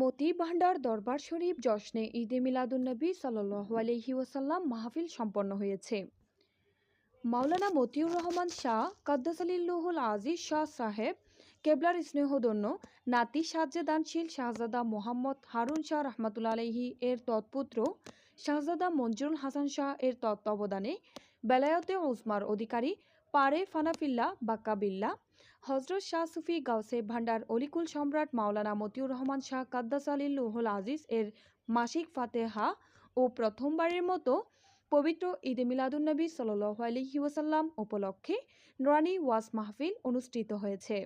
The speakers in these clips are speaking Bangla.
মতি ভান্ডার দরবার শরীফ জশ্নে ঈদে মিলাদুন্নবী সাল্লু আলহি ওসাল্লাম মাহফিল সম্পন্ন হয়েছে। মাওলানা মতিউর রহমান শাহ কাদ্দাসালিল্লুহুল আজিজ শাহ সাহেব, কেবলার স্নেহদন্য নাতি সাজ্জাদানশীল শাহজাদা মোহাম্মদ হারুন শাহ রহমাতুল্লা আলহি এর তৎপুত্র শাহজাদা মঞ্জুরুল হাসান শাহ এর তত্ত্বাবধানে বেলায়তে ওসমার অধিকারী পারে ফানাফিল্লা বাক্কাবিল্লা হজরত শাহ সুফি গাউসে ভান্ডার, অলিকুল সম্রাট মাওলানা মতিউর রহমান শাহ, কাদ্দাস আলী লুহুল আজিজ এর মাসিক ফাতেহা ও প্রথমবারের মতো পবিত্র ঈদে মিলাদুন্নবী সাল্লাহ আলহি ওয়াসাল্লাম উপলক্ষে নুরানি ওয়াজ মাহফিল অনুষ্ঠিত হয়েছে।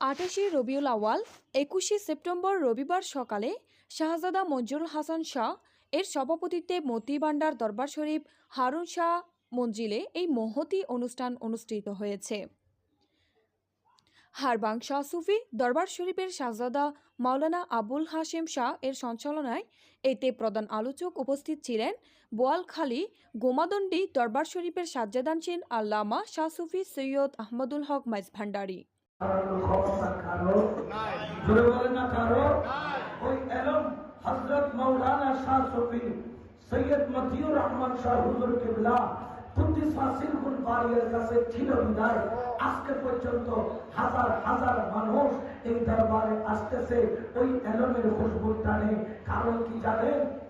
আটাশে রবিউল আওয়াল একুশে সেপ্টেম্বর রবিবার সকালে শাহজাদা মঞ্জুরুল হাসান শাহ এর সভাপতিত্বে মতি ভান্ডার দরবার শরীফ হারুন শাহ মঞ্জিলে এই মহতি অনুষ্ঠান অনুষ্ঠিত হয়েছে। হারবাং শাহ সুফি দরবার শরীফের শাহজাদা মাওলানা আবুল হাশেম শাহ এর সঞ্চালনায় এতে প্রধান আলোচক উপস্থিত ছিলেন বোয়ালখালী গোমাদণ্ডী দরবার শরীফের সাজ্জাদানসীন আল্লামা শাহ সুফি সৈয়দ আহমদুল হক মাইজ ভান্ডারী ওই এলম হজরত মৌলানা শাহ সফি, সৈয়দ মতিউর রহমান শাহ হুজুর কিবলা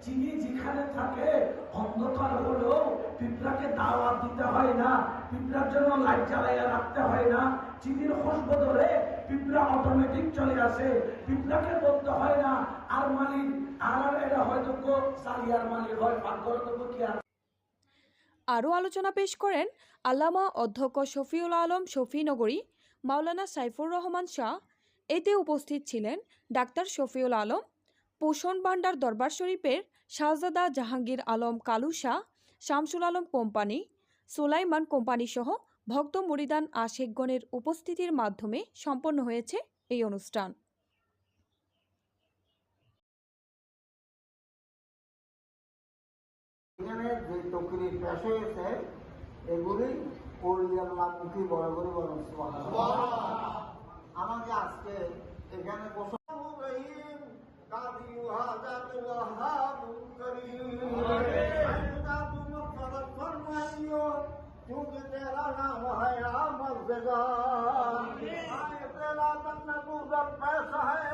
চিনি যেখানে থাকে, অন্ধকার হলেও পিঁপড়াকে দিতে হয় না। পিঁপড়ার জন্য লাইট জ্বালাইয়া রাখতে হয় না। চিনির খুশবু ধরে পিঁপড়া অটোমেটিক চলে আসে। বলতে হয় না, আর মালিক, আর হয়তো মালিক হয় কি আর আরও আলোচনা পেশ করেন আল্লামা অধ্যক্ষ শফিউল আলম শফিনগরী মাওলানা সাইফুর রহমান শাহ। এতে উপস্থিত ছিলেন ডাক্তার শফিউল আলম, পোষণ ভান্ডার দরবার শরীফের শাহজাদা জাহাঙ্গীর আলম কালু শাহ, শামসুল আলম কোম্পানি, সুলাইমান কোম্পানি সহ ভক্ত মুরিদান আশেকগণের উপস্থিতির মাধ্যমে সম্পন্ন হয়েছে এই অনুষ্ঠান। যে টুকরি পেশ হয়েছে, এগুলি বড় বরং ہے پیسہ ہے۔